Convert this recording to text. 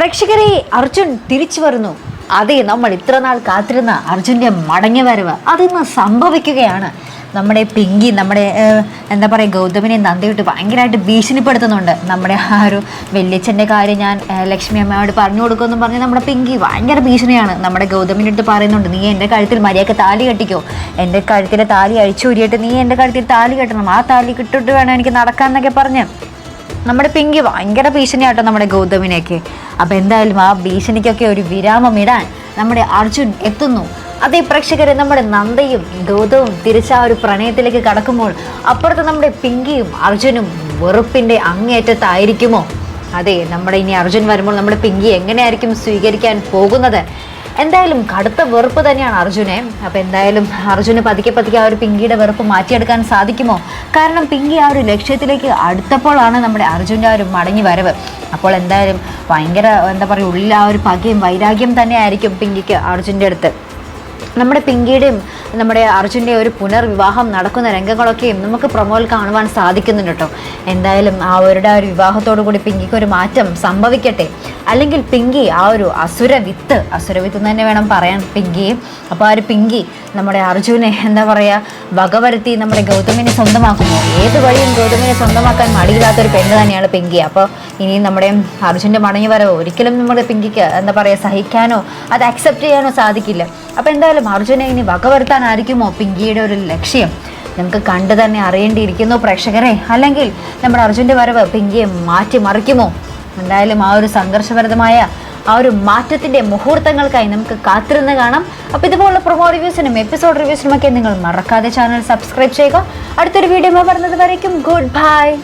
പ്രേക്ഷകരെ അർജുൻ തിരിച്ചു വരുന്നു. അതെ നമ്മൾ ഇത്ര നാൾ കാത്തിരുന്ന അർജുന്റെ മടങ്ങി വരവ് അതിന്ന് സംഭവിക്കുകയാണ്. നമ്മുടെ പിങ്കി നമ്മുടെ എന്താ പറയുക ഗൗതമിനെ നന്ദിയിട്ട് ഭയങ്കരമായിട്ട് ഭീഷണിപ്പെടുത്തുന്നുണ്ട്. നമ്മുടെ ആ ഒരു വല്യച്ഛന്റെ കാര്യം ഞാൻ ലക്ഷ്മി അമ്മയോട് പറഞ്ഞു കൊടുക്കുമെന്ന് പറഞ്ഞ് നമ്മുടെ പിങ്കി ഭയങ്കര ഭീഷണിയാണ്. നമ്മുടെ ഗൗതമിന്റെ അടുത്ത് പറയുന്നുണ്ട് നീ എന്റെ കഴുത്തിൽ മര്യാദയ്ക്ക് താലി കെട്ടിക്കോ. എന്റെ കഴുത്തിലെ താലി അഴിച്ചു ഊരിയിട്ട് നീ എന്റെ കഴുത്തിൽ താലി കെട്ടണം. ആ താലി കിട്ടിട്ട് വേണം എനിക്ക് നടക്കാമെന്നൊക്കെ പറഞ്ഞ്. നമ്മുടെ പിങ്കി ഭയങ്കര ഭീഷണിയാട്ടോ നമ്മുടെ ഗൗതമിനെയൊക്കെ. അപ്പം എന്തായാലും ആ ഭീഷണിക്കൊക്കെ ഒരു വിരാമം ഇടാൻ നമ്മുടെ അർജുൻ എത്തുന്നു. അതേ പ്രേക്ഷകരെ നമ്മുടെ നന്ദയും ഗൗതവും തിരിച്ച ആ ഒരു പ്രണയത്തിലേക്ക് കടക്കുമ്പോൾ അപ്പുറത്ത് നമ്മുടെ പിങ്കിയും അർജുനും വെറുപ്പിന്റെ അങ്ങേറ്റത്തായിരിക്കുമോ അതെ നമ്മുടെ ഇനി അർജുൻ വരുമ്പോൾ നമ്മുടെ പിങ്കി എങ്ങനെയായിരിക്കും സ്വീകരിക്കാൻ പോകുന്നത്? എന്തായാലും കടുത്ത വെറുപ്പ് തന്നെയാണ് അർജുനെ. അപ്പോൾ എന്തായാലും അർജുന് പതുക്കെ പതുക്കെ ആ ഒരു പിങ്കിയുടെ വെറുപ്പ് മാറ്റിയെടുക്കാൻ സാധിക്കുമോ? കാരണം പിങ്കി ആ ഒരു ലക്ഷ്യത്തിലേക്ക് അടുത്തപ്പോഴാണ് നമ്മുടെ അർജുന്റെ ആ ഒരു മടങ്ങി വരവ്. അപ്പോൾ എന്തായാലും ഭയങ്കര എന്താ പറയുക ഉള്ളിൽ ആ ഒരു പകയും വൈരാഗ്യം തന്നെയായിരിക്കും പിങ്കിക്ക് അർജുന്റെ അടുത്ത്. നമ്മുടെ പിങ്കിയുടെയും നമ്മുടെ അർജുന്റെ ഒരു പുനർവിവാഹം നടക്കുന്ന രംഗങ്ങളൊക്കെയും നമുക്ക് പ്രൊമോയിൽ കാണുവാൻ സാധിക്കുന്നുണ്ട് കേട്ടോ. എന്തായാലും ആ അവരുടെ ഒരു വിവാഹത്തോടു കൂടി പിങ്കിക്ക് ഒരു മാറ്റം സംഭവിക്കട്ടെ. അല്ലെങ്കിൽ പിങ്കി ആ ഒരു അസുര വിത്ത് അസുര വിത്ത് എന്ന് തന്നെ വേണം പറയാൻ പിങ്കി. അപ്പോൾ ആ ഒരു പിങ്കി നമ്മുടെ അർജുനെ എന്താ പറയുക വകവരുത്തി നമ്മുടെ ഗൗതമിനെ സ്വന്തമാക്കുമോ ഏത് വഴിയും ഗൗതമിനെ സ്വന്തമാക്കാൻ മടിയില്ലാത്തൊരു പെണ്ണ് തന്നെയാണ് പിങ്കി. അപ്പോൾ ഇനി നമ്മുടെ അർജുന്റെ മടങ്ങി വരവോ ഒരിക്കലും നമ്മുടെ പിങ്കിക്ക് എന്താ പറയുക സഹിക്കാനോ അത് അക്സെപ്റ്റ് ചെയ്യാനോ സാധിക്കില്ല. അപ്പോൾ എന്തായാലും അർജുനെ ഇനി വകവരുത്താനായിരിക്കുമോ പിങ്കിയുടെ ഒരു ലക്ഷ്യം? നമുക്ക് കണ്ടു തന്നെ അറിയേണ്ടിയിരിക്കുന്നു പ്രേക്ഷകരെ. അല്ലെങ്കിൽ നമ്മുടെ അർജുന്റെ വരവ് പിങ്കിയെ മാറ്റിമറിക്കുമോ? എന്തായാലും ആ ഒരു സംഘർഷഭരിതമായ ആ ഒരു മാറ്റത്തിന്റെ മുഹൂർത്തങ്ങൾക്കായി നമുക്ക് കാത്തിരുന്ന് കാണാം. അപ്പോൾ ഇതുപോലുള്ള പ്രൊമോ റിവ്യൂസിനും എപ്പിസോഡ് റിവ്യൂസിനുമൊക്കെ നിങ്ങൾ മറക്കാതെ ചാനൽ സബ്സ്ക്രൈബ് ചെയ്യുക. അടുത്തൊരു വീഡിയോ വരുന്നത് വരയ്ക്കും. Good bye